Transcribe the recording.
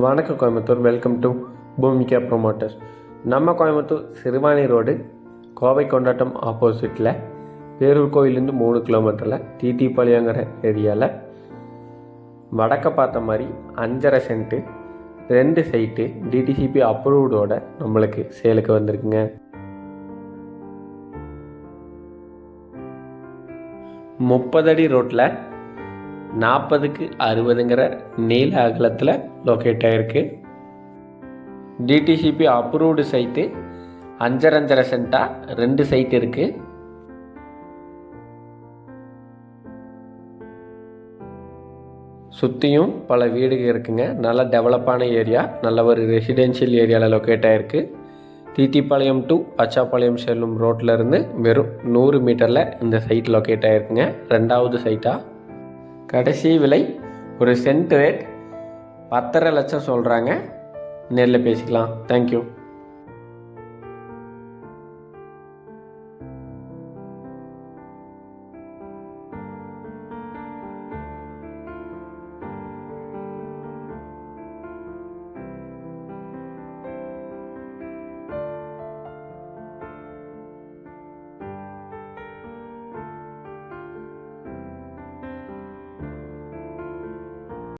வணக்கம் Coimbatore welcome to Bhumika promoters நம்ம Coimbatore Siruvani road Kovai கொண்டாட்டம் ஆப்போசிட்டில் பேரூர் கோயிலேருந்து மூணு கிலோமீட்டரில் டிடிபாளையங்கிற ஏரியாவில் வடக்க பார்த்த மாதிரி அஞ்சரை சென்ட்டு ரெண்டு சைட்டு டிடிசிபி அப்ரூவ்டோட நம்மளுக்கு சேலுக்கு வந்திருக்குங்க. முப்பது அடி ரோட்டில் நாற்பதுக்கு அறுபதுங்கிற நீல அகலத்தில் லொக்கேட் ஆகிருக்கு டிடிசிபி அப்ரூவ்டு சைட்டு அஞ்சரை அஞ்சரை சென்ட்டாக ரெண்டு சைட் இருக்குது சுற்றியும் பல வீடுகள் இருக்குங்க. நல்ல டெவலப்பான ஏரியா நல்ல ஒரு ரெசிடென்ஷியல் ஏரியாவில் லொக்கேட் ஆகிருக்கு டிடிபாளையம் டு பச்சாப்பாளையம் செல்லும் ரோட்டில் இருந்து வெறும் நூறு மீட்டரில் இந்த சைட் லொக்கேட் ஆகிருக்குங்க ரெண்டாவது சைட்டாக கடைசி விலை ஒரு சென்ட் ரேட் பத்தரை லட்சம் சொல்கிறாங்க நேரில் பேசிக்கலாம். தேங்க்யூ